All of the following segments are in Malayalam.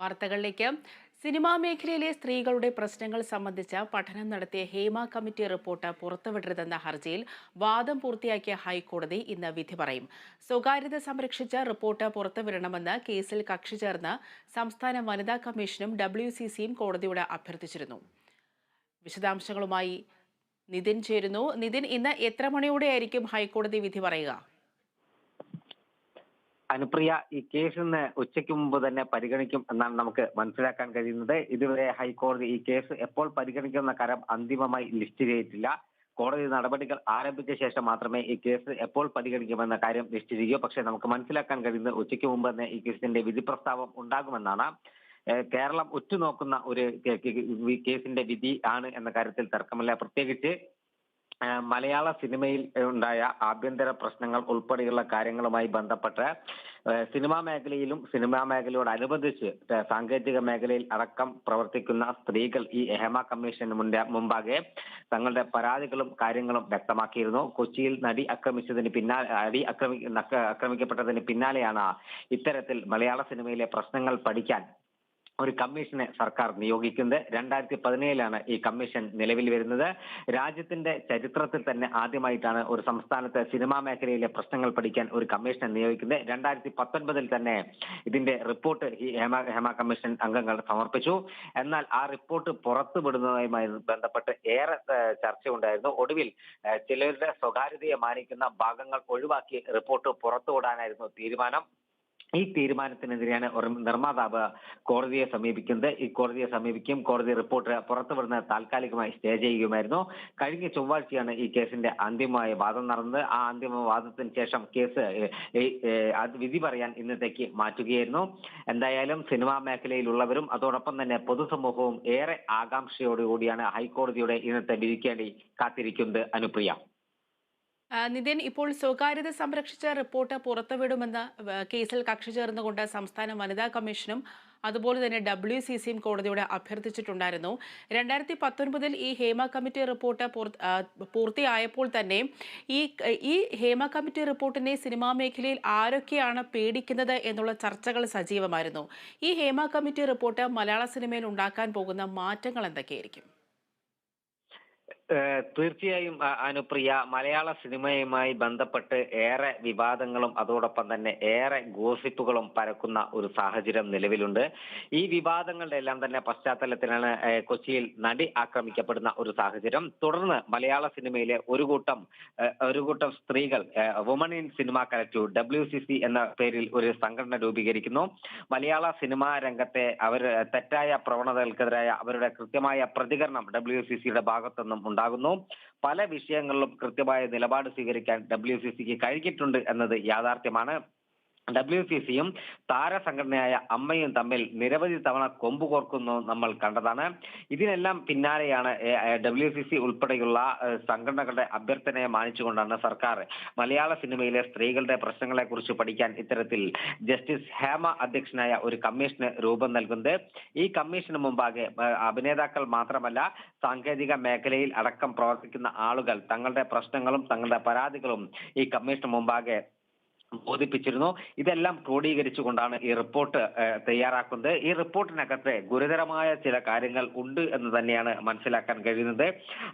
വാർത്തകളിലേക്ക്. സിനിമാ മേഖലയിലെ സ്ത്രീകളുടെ പ്രശ്നങ്ങൾ സംബന്ധിച്ച പഠനം നടത്തിയ ഹേമ കമ്മിറ്റി റിപ്പോർട്ട് പുറത്തുവിടരുതെന്ന ഹർജിയിൽ വാദം പൂർത്തിയാക്കിയ ഹൈക്കോടതി ഇന്ന് വിധി പറയും. സ്വകാര്യത സംരക്ഷിച്ച റിപ്പോർട്ട് പുറത്തുവിടണമെന്ന് കേസിൽ കക്ഷി ചേർന്ന് സംസ്ഥാന വനിതാ കമ്മീഷനും ഡബ്ല്യു സി സിയും കോടതിയോട് അഭ്യർത്ഥിച്ചിരുന്നു. വിശദാംശങ്ങളുമായി നിതിൻ ചേരുന്നു. നിതിൻ ഇന്ന് എത്ര മണിയോടെയായിരിക്കും ഹൈക്കോടതി വിധി പറയുക? അനുപ്രിയ ഈ കേസ് ഇന്ന് ഉച്ചയ്ക്ക് മുമ്പ് തന്നെ പരിഗണിക്കും എന്നാണ് നമുക്ക് മനസ്സിലാക്കാൻ കഴിയുന്നത്. ഇതുവരെ ഹൈക്കോടതി ഈ കേസ് എപ്പോൾ പരിഗണിക്കുന്ന കാര്യം അന്തിമമായി ലിസ്റ്റ് ചെയ്തിട്ടില്ല. കോടതി നടപടികൾ ആരംഭിച്ച ശേഷം മാത്രമേ ഈ കേസ് എപ്പോൾ പരിഗണിക്കുമെന്ന കാര്യം നിശ്ചയിക്കൂ പക്ഷേ നമുക്ക് മനസ്സിലാക്കാൻ കഴിയുന്നത് ഉച്ചയ്ക്ക് മുമ്പ് തന്നെ ഈ കേസിന്റെ വിധി പ്രസ്താവം ഉണ്ടാകുമെന്നാണ് കേരളം ഉറ്റുനോക്കുന്ന ഒരു കേസിന്റെ വിധി ആണ് എന്ന കാര്യത്തിൽ തർക്കമില്ല. പ്രത്യേകിച്ച് മലയാള സിനിമയിൽ ഉണ്ടായ ആഭ്യന്തര പ്രശ്നങ്ങൾ ഉൾപ്പെടെയുള്ള കാര്യങ്ങളുമായി ബന്ധപ്പെട്ട് സിനിമാ മേഖലയിലും സിനിമാ മേഖലയോടനുബന്ധിച്ച് സാങ്കേതിക മേഖലയിൽ അടക്കം പ്രവർത്തിക്കുന്ന സ്ത്രീകൾ ഈ എഹമ കമ്മീഷന് മുന്നേ മുമ്പാകെ തങ്ങളുടെ പരാതികളും കാര്യങ്ങളും വ്യക്തമാക്കിയിരുന്നു. കൊച്ചിയിൽ നടി ആക്രമിച്ചതിന് പിന്നാലെ അടി ആക്രമിക്കപ്പെട്ടതിന് പിന്നാലെയാണ് ഇത്തരത്തിൽ മലയാള സിനിമയിലെ പ്രശ്നങ്ങൾ പഠിക്കാൻ ഒരു കമ്മീഷനെ സർക്കാർ നിയോഗിക്കുന്നത്. രണ്ടായിരത്തി പതിനേഴിലാണ് ഈ കമ്മീഷൻ നിലവിൽ വരുന്നത്. രാജ്യത്തിന്റെ ചരിത്രത്തിൽ തന്നെ ആദ്യമായിട്ടാണ് ഒരു സംസ്ഥാനത്തെ സിനിമാ മേഖലയിലെ പ്രശ്നങ്ങൾ പഠിക്കാൻ ഒരു കമ്മീഷനെ നിയോഗിക്കുന്നത്. രണ്ടായിരത്തി പത്തൊൻപതിൽ തന്നെ ഇതിന്റെ റിപ്പോർട്ട് ഈ ഹേമ ഹേമ കമ്മീഷൻ അംഗങ്ങൾ സമർപ്പിച്ചു. എന്നാൽ ആ റിപ്പോർട്ട് പുറത്തുവിടുന്നതുമായി ബന്ധപ്പെട്ട് ഏറെ ചർച്ചയുണ്ടായിരുന്നു. ഒടുവിൽ ചിലരുടെ സ്വകാര്യതയെ മാനിക്കുന്ന ഭാഗങ്ങൾ ഒഴിവാക്കി റിപ്പോർട്ട് പുറത്തുവിടാനായിരുന്നു തീരുമാനം. ഈ തീരുമാനത്തിനെതിരെയാണ് നിർമ്മാതാവ് കോടതിയെ സമീപിക്കുന്നത്. ഈ കോടതിയെ സമീപിക്കും. കോടതി റിപ്പോർട്ട് പുറത്തുവിടുന്ന താൽക്കാലികമായി സ്റ്റേ ചെയ്യുകയുമായിരുന്നു. കഴിഞ്ഞ ചൊവ്വാഴ്ചയാണ് ഈ കേസിന്റെ അന്തിമമായ വാദം നടന്നത്. ആ അന്തിമ വാദത്തിന് ശേഷം കേസ് വിധി പറയാൻ ഇന്നത്തേക്ക് മാറ്റുകയായിരുന്നു. എന്തായാലും സിനിമാ മേഖലയിലുള്ളവരും അതോടൊപ്പം തന്നെ പൊതുസമൂഹവും ഏറെ ആകാംക്ഷയോടുകൂടിയാണ് ഹൈക്കോടതിയുടെ ഇന്നത്തെ വിധിക്കേണ്ടി കാത്തിരിക്കുന്നത്. അനുപ്രിയ. നിതിൻ ഇപ്പോൾ സ്വകാര്യത സംരക്ഷിച്ച റിപ്പോർട്ട് പുറത്തുവിടുമെന്ന് കേസിൽ കക്ഷി ചേർന്നുകൊണ്ട് സംസ്ഥാന വനിതാ കമ്മീഷനും അതുപോലെ തന്നെ ഡബ്ല്യു സി സിയും കോടതിയോട് അഭ്യർത്ഥിച്ചിട്ടുണ്ടായിരുന്നു. രണ്ടായിരത്തി പത്തൊൻപതിൽ ഈ ഹേമ കമ്മിറ്റി റിപ്പോർട്ട് പൂർത്തിയായപ്പോൾ തന്നെ ഈ ഈ ഹേമ കമ്മിറ്റി റിപ്പോർട്ടിനെ സിനിമാ മേഖലയിൽ ആരൊക്കെയാണ് പേടിക്കുന്നത് എന്നുള്ള ചർച്ചകൾ സജീവമായിരുന്നു. ഈ ഹേമ കമ്മിറ്റി റിപ്പോർട്ട് മലയാള സിനിമയിൽ ഉണ്ടാക്കാൻ പോകുന്ന മാറ്റങ്ങൾ എന്തൊക്കെയായിരിക്കും? തീർച്ചയായും അനുപ്രിയ മലയാള സിനിമയുമായി ബന്ധപ്പെട്ട് ഏറെ വിവാദങ്ങളും അതോടൊപ്പം തന്നെ ഏറെ ഗോസിപ്പുകളും പരക്കുന്ന ഒരു സാഹചര്യം നിലവിലുണ്ട്. ഈ വിവാദങ്ങളുടെ എല്ലാം തന്നെ പശ്ചാത്തലത്തിലാണ് കൊച്ചിയിൽ നടി ആക്രമിക്കപ്പെടുന്ന ഒരു സാഹചര്യം. തുടർന്ന് മലയാള സിനിമയിലെ ഒരു കൂട്ടം ഒരു കൂട്ടം സ്ത്രീകൾ women in cinema collective W C C എന്ന പേരിൽ ഒരു സംഘടന രൂപീകരിക്കുന്നു. മലയാള സിനിമാ രംഗത്തെ അവർ തെറ്റായ പ്രവണതകൾക്കെതിരായ അവരുടെ കൃത്യമായ പ്രതികരണം ഡബ്ല്യു സി സിയുടെ ഭാഗത്തുനിന്നും ഉണ്ടാകുന്നു. പല വിഷയങ്ങളിലും കൃത്യമായ നിലപാട് സ്വീകരിക്കാൻ ഡബ്ല്യു സി സിക്ക് കഴിഞ്ഞിട്ടുണ്ട് എന്നത് യാഥാർത്ഥ്യമാണ്. ഡബ്ല്യു സി സിയും താരസംഘടനയായ അമ്മയും തമ്മിൽ നിരവധി തവണ കൊമ്പ് കോർക്കുന്നു നമ്മൾ കണ്ടതാണ്. ഇതിനെല്ലാം പിന്നാലെയാണ് ഡബ്ല്യു സി സി ഉൾപ്പെടെയുള്ള സംഘടനകളുടെ അഭ്യർത്ഥനയെ മാനിച്ചുകൊണ്ടാണ് സർക്കാർ മലയാള സിനിമയിലെ സ്ത്രീകളുടെ പ്രശ്നങ്ങളെ കുറിച്ച് പഠിക്കാൻ ഇത്തരത്തിൽ ജസ്റ്റിസ് ഹേമ അധ്യക്ഷനായ ഒരു കമ്മീഷന് രൂപം നൽകുന്നത്. ഈ കമ്മീഷന് മുമ്പാകെ അഭിനേതാക്കൾ മാത്രമല്ല സാങ്കേതിക മേഖലയിൽ അടക്കം പ്രവർത്തിക്കുന്ന ആളുകൾ തങ്ങളുടെ പ്രശ്നങ്ങളും തങ്ങളുടെ പരാതികളും ഈ കമ്മീഷന് മുമ്പാകെ ബോധിപ്പിച്ചിരുന്നു. ഇതെല്ലാം ക്രോഡീകരിച്ചുകൊണ്ടാണ് ഈ റിപ്പോർട്ട് തയ്യാറാക്കുന്നത്. ഈ റിപ്പോർട്ടിനകത്ത് ഗുരുതരമായ ചില കാര്യങ്ങൾ ഉണ്ട് എന്ന് തന്നെയാണ് മനസ്സിലാക്കാൻ കഴിയുന്നത്.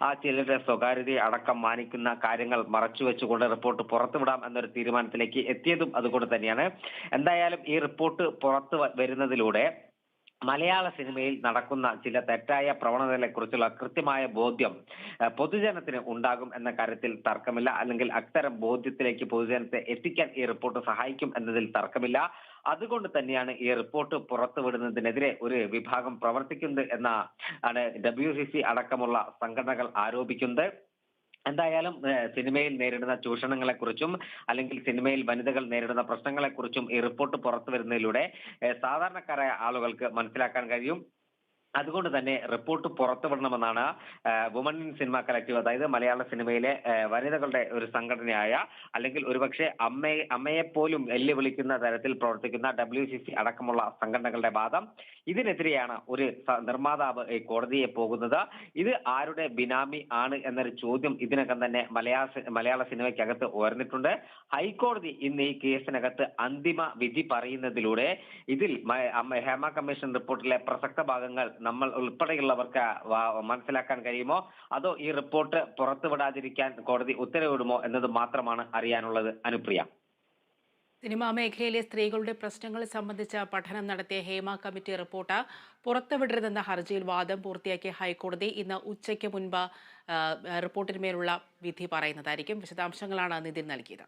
ആ ചിലരുടെ സ്വകാര്യതയെ അടക്കം മാനിക്കുന്ന കാര്യങ്ങൾ മറച്ചു വെച്ചുകൊണ്ട് റിപ്പോർട്ട് പുറത്തുവിടാം എന്നൊരു തീരുമാനത്തിലേക്ക് എത്തിയതും അതുകൊണ്ട് തന്നെയാണ്. എന്തായാലും ഈ റിപ്പോർട്ട് പുറത്തു വരുന്നതിലൂടെ മലയാള സിനിമയിൽ നടക്കുന്ന ചില തെറ്റായ പ്രവണതകളെ കുറിച്ചുള്ള കൃത്യമായ ബോധ്യം പൊതുജനത്തിന് ഉണ്ടാകും എന്ന കാര്യത്തിൽ തർക്കമില്ല. അല്ലെങ്കിൽ അത്തരം ബോധ്യത്തിലേക്ക് പൊതുജനത്തെ എത്തിക്കാൻ ഈ റിപ്പോർട്ട് സഹായിക്കും എന്നതിൽ തർക്കമില്ല. അതുകൊണ്ട് തന്നെയാണ് ഈ റിപ്പോർട്ട് പുറത്തുവിടുന്നതിനെതിരെ ഒരു വിഭാഗം പ്രവർത്തിക്കുന്നത് എന്ന ആണ് ഡബ്ല്യു സി സി അടക്കമുള്ള സംഘടനകൾ ആരോപിക്കുന്നത്. എന്തായാലും സിനിമയിൽ നേരിടുന്ന ചൂഷണങ്ങളെ കുറിച്ചും അല്ലെങ്കിൽ സിനിമയിൽ വനിതകൾ നേരിടുന്ന പ്രശ്നങ്ങളെ കുറിച്ചും ഈ റിപ്പോർട്ട് പുറത്തു വരുന്നതിലൂടെ സാധാരണക്കാരായ ആളുകൾക്ക് മനസ്സിലാക്കാൻ കഴിയും. അതുകൊണ്ട് തന്നെ റിപ്പോർട്ട് പുറത്തുവിടണമെന്നാണ് വുമൺ ഇൻ സിനിമ കളക്റ്റീവ് അതായത് മലയാള സിനിമയിലെ വനിതകളുടെ ഒരു സംഘടനയായ അല്ലെങ്കിൽ ഒരുപക്ഷെ അമ്മയെ അമ്മയെ പോലും വെല്ലുവിളിക്കുന്ന തരത്തിൽ പ്രവർത്തിക്കുന്ന ഡബ്ല്യു സി സി അടക്കമുള്ള സംഘടനകളുടെ വാദം. ഇതിനെതിരെയാണ് ഒരു നിർമ്മാതാവ് കോടതിയെ പോകുന്നത്. ഇത് ആരുടെ ബിനാമി ആണ് എന്നൊരു ചോദ്യം ഇതിനകം തന്നെ മലയാള മലയാള സിനിമയ്ക്കകത്ത് ഉയർന്നിട്ടുണ്ട്. ഹൈക്കോടതി ഇന്ന് ഈ കേസിനകത്ത് അന്തിമ വിധി പറയുന്നതിലൂടെ ഇതിൽ ഹേമ കമ്മീഷൻ റിപ്പോർട്ടിലെ പ്രസക്ത ഭാഗങ്ങൾ നമ്മൾ ഉൾപ്പെടെയുള്ളവർക്ക് മനസ്സിലാക്കാൻ കഴിയുമോ? അതോ ഈ റിപ്പോർട്ട് പുറത്തുവിടാതിരിക്കാൻ കോടതി ഉത്തരവിടുമോ എന്നത് മാത്രമാണ് അറിയാനുള്ളത് അനുപ്രിയ. സിനിമാ മേഖലയിലെ സ്ത്രീകളുടെ പ്രശ്നങ്ങൾ സംബന്ധിച്ച പഠനം നടത്തിയ ഹേമ കമ്മിറ്റി റിപ്പോർട്ട് പുറത്തുവിടരുതെന്ന ഹർജിയിൽ വാദം പൂർത്തിയാക്കിയ ഹൈക്കോടതി ഇന്ന് ഉച്ചയ്ക്ക് മുൻപ് റിപ്പോർട്ടിന്മേലുള്ള വിധി പറയുന്നതായിരിക്കും. വിശദാംശങ്ങളാണ് നിതിൻ നൽകിയത്.